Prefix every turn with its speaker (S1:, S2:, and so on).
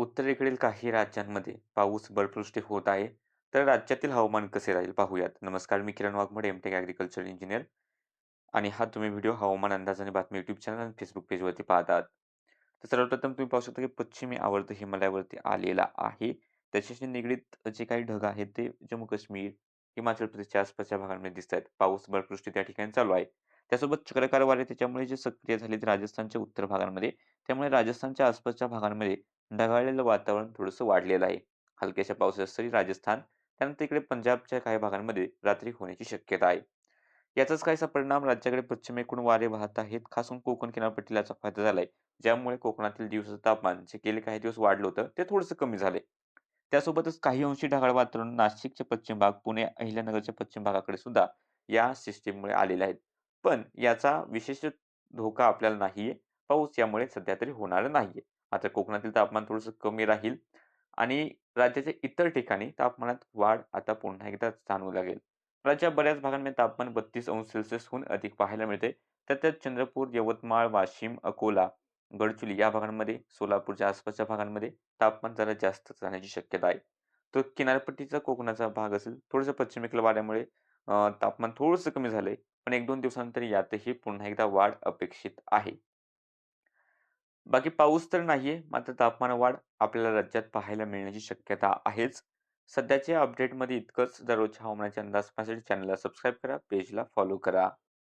S1: उत्तरेकडील काही राज्यांमध्ये पाऊस बर्फवृष्टी होत आहे. तर राज्यातील हवामान कसे राहील पाहूयात. नमस्कार मी Kiran Waghmode MTech agriculture engineer आणि हा तुम्ही व्हिडिओ हवामान अंदाज आणि बातमी युट्यूब चॅनल आणि फेसबुक पेजवरती पाहत आहात तर सर्वप्रथम तुम्ही पाहू शकता की पश्चिमी आवर्त हिमालयावरती आलेला आहे. त्याच्याशी निगडीत जे काही ढग आहेत ते जम्मू काश्मीर हिमाचल प्रदेशच्या आसपासच्या भागांमध्ये दिसत आहेत. पाऊस बर्फवृष्टी त्या ठिकाणी चालू आहे. त्यासोबत चक्रकार वारे त्याच्यामुळे जे सक्रिय झाले ते राजस्थानच्या उत्तर भागांमध्ये. त्यामुळे राजस्थानच्या आसपासच्या भागांमध्ये ढगाळलेलं वातावरण थोडंसं वाढलेलं आहे. हलक्याशा पावसाच्या सरी राजस्थान त्यानंतर इकडे पंजाबच्या काही भागांमध्ये रात्री होण्याची शक्यता आहे. याचाच काहीसा परिणाम राज्याकडे पश्चिमेकडून वारे वाहत आहेत खास करून कोकण किनारपट्टीला याचा फायदा झालाय. ज्यामुळे कोकणातील दिवसाचं तापमान जे गेले काही दिवस वाढलं होतं ते थोडंसं कमी झाले त्यासोबतच काही अंशी ढगाळ वातावरण नाशिकचे पश्चिम भाग पुणे अहिल्यानगरच्या पश्चिम भागाकडे सुद्धा या सिस्टीममुळे आलेले आहेत. पण याचा विशेष धोका आपल्याला नाहीये. पाऊस यामुळे सध्या तरी होणार नाहीये. मात्र कोकणातील तापमान थोडंसं कमी राहील आणि राज्याच्या इतर ठिकाणी तापमानात वाढ आता पुन्हा एकदा जाणवू लागेल. राज्याच्या बऱ्याच भागांमध्ये तापमान बत्तीस अंश सेल्सिअसहून अधिक पाहायला मिळते. तर त्यात चंद्रपूर यवतमाळ वाशिम अकोला गडचुली या भागांमध्ये सोलापूरच्या आसपासच्या भागांमध्ये तापमान जरा जास्त जाण्याची शक्यता आहे. तर किनारपट्टीचा कोकणाचा भाग असेल थोडंसं पश्चिमेकडे वाऱ्यामुळे तापमान थोडंसं कमी झालंय पण एक दोन दिवसानंतर यातही पुन्हा एकदा वाढ अपेक्षित आहे. बाकी पाऊस तर नाहीये मात्र तापमान वाढ आपल्याला राज्यात पाहायला मिळण्याची शक्यता आहेच. सध्याच्या अपडेटमध्ये इतकंच. दररोजच्या हवामानाचे अंदाज पाहण्यासाठी चॅनलला सबस्क्राईब करा पेजला फॉलो करा.